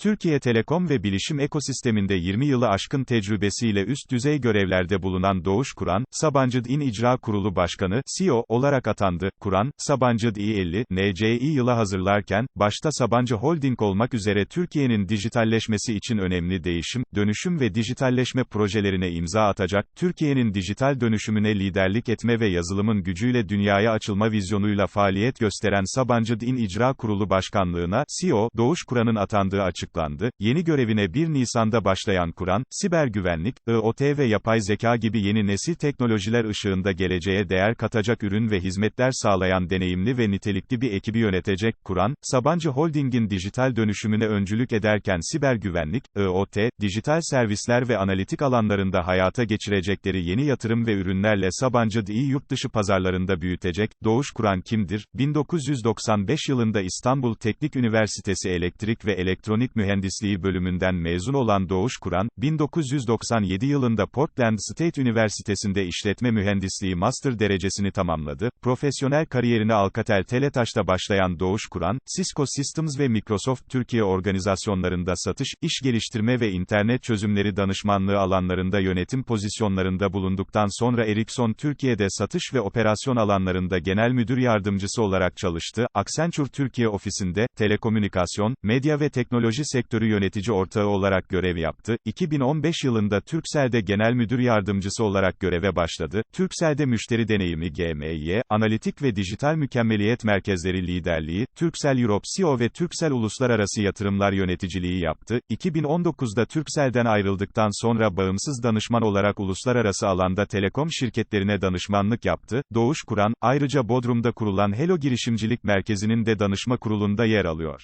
Türkiye Telekom ve bilişim ekosisteminde 20 yılı aşkın tecrübesiyle üst düzey görevlerde bulunan Doğuş Kuran, Sabancı İN İcra Kurulu Başkanı, CEO olarak atandı. Kuran, Sabancı İ50, NCİ yıla hazırlarken, başta Sabancı Holding olmak üzere Türkiye'nin dijitalleşmesi için önemli değişim, dönüşüm ve dijitalleşme projelerine imza atacak, Türkiye'nin dijital dönüşümüne liderlik etme ve yazılımın gücüyle dünyaya açılma vizyonuyla faaliyet gösteren Sabancı İN İcra Kurulu Başkanlığına, CEO, Doğuş Kuran'ın atandığı açıklandı açıklandı. Yeni görevine 1 Nisan'da başlayan Kur'an, siber güvenlik, IoT ve yapay zeka gibi yeni nesil teknolojiler ışığında geleceğe değer katacak ürün ve hizmetler sağlayan deneyimli ve nitelikli bir ekibi yönetecek. Kur'an, Sabancı Holding'in dijital dönüşümüne öncülük ederken siber güvenlik, IoT, dijital servisler ve analitik alanlarında hayata geçirecekleri yeni yatırım ve ürünlerle Sabancı Dİ yurt dışı pazarlarında büyütecek. Doğuş Kur'an kimdir? 1995 yılında İstanbul Teknik Üniversitesi Elektrik ve Elektronik Mühendisliği bölümünden mezun olan Doğuş Kuran, 1997 yılında Portland State Üniversitesi'nde işletme mühendisliği master derecesini tamamladı. Profesyonel kariyerine Alcatel Teletaş'ta başlayan Doğuş Kuran, Cisco Systems ve Microsoft Türkiye organizasyonlarında satış, iş geliştirme ve internet çözümleri danışmanlığı alanlarında yönetim pozisyonlarında bulunduktan sonra Ericsson Türkiye'de satış ve operasyon alanlarında genel müdür yardımcısı olarak çalıştı. Accenture Türkiye ofisinde, telekomünikasyon, medya ve teknoloji sektörü yönetici ortağı olarak görev yaptı. 2015 yılında Türkcell'de genel müdür yardımcısı olarak göreve başladı. Türkcell'de müşteri deneyimi GMY, analitik ve dijital mükemmeliyet merkezleri liderliği, Türkcell Europe CEO ve Türkcell Uluslararası Yatırımlar Yöneticiliği yaptı. 2019'da Türkcell'den ayrıldıktan sonra bağımsız danışman olarak uluslararası alanda telekom şirketlerine danışmanlık yaptı. Doğuş Kuran, ayrıca Bodrum'da kurulan Hello Girişimcilik Merkezi'nin de danışma kurulunda yer alıyor.